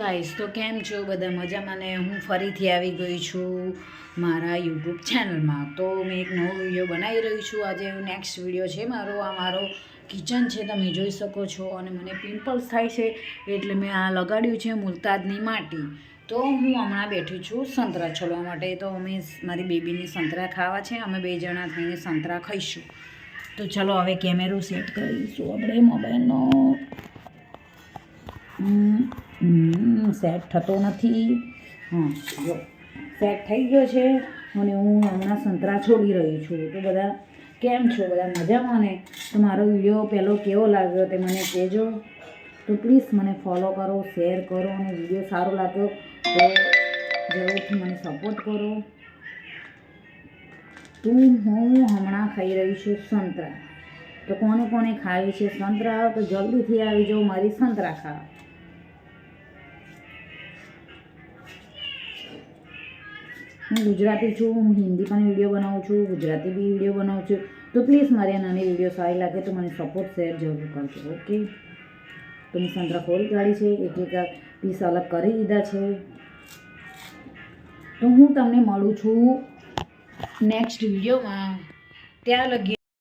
Guys તો કેમ છો બધા? મજામાં ને હું ફરીથી આવી ગઈ છું મારા યુટ્યુબ ચેનલમાં તો મેં એક નવો વીડિયો બનાવી રહી છું. આજે નેક્સ્ટ વીડિયો છે મારો. આ મારો કિચન છે, તમે જોઈ શકો છો. અને મને પિમ્પલ્સ થાય છે એટલે મેં આ લગાડ્યું છે મુલતાજની માટી. તો હું હમણાં બેઠી છું સંતરા છોડવા માટે. તો અમે મારી બેબીની સંતરા ખાવા છે. અમે બે જણા થઈને સંતરા ખાઈશું. તો ચલો હવે કેમેરો સેટ કરીશું. આપણે મોબાઈલનો સેટ થતો નથી. હા, જો સેટ થઈ ગયો છે અને હું હમણાં સંતરા છોડી રહી છું. તો બધા કેમ છો? બધા મજામાં ને? તો મારો વીડિયો પહેલો કેવો લાગ્યો તે મને કહેજો. તો પ્લીઝ મને ફોલો કરો શેર કરો અને વીડિયો સારો લાગ્યો તો જરૂરથી મને સપોર્ટ કરો. તો હું હમણાં ખાઈ રહી છું સંતરા. તો કોને કોને ખાવી છે સંતરા? તો જલ્દીથી આવી જાઓ, મારી સંતરા ખાવા. હું ગુજરાતી છું, હું હિન્દી પણ વીડિયો બનાવું છું, ગુજરાતી બી વીડિયો બનાવું છું. તો પ્લીઝ મારી નાની વીડિયો સારી લાગે તો મને સપોર્ટ શેર જરૂર કરજો ઓકે તો મેં સંતરા ખોલી કાઢી છે, એક એક પીસ અલગ કરી દીધા છે. તો હું તમને મળું છું નેક્સ્ટ વિડીયોમાં. ત્યાં લગી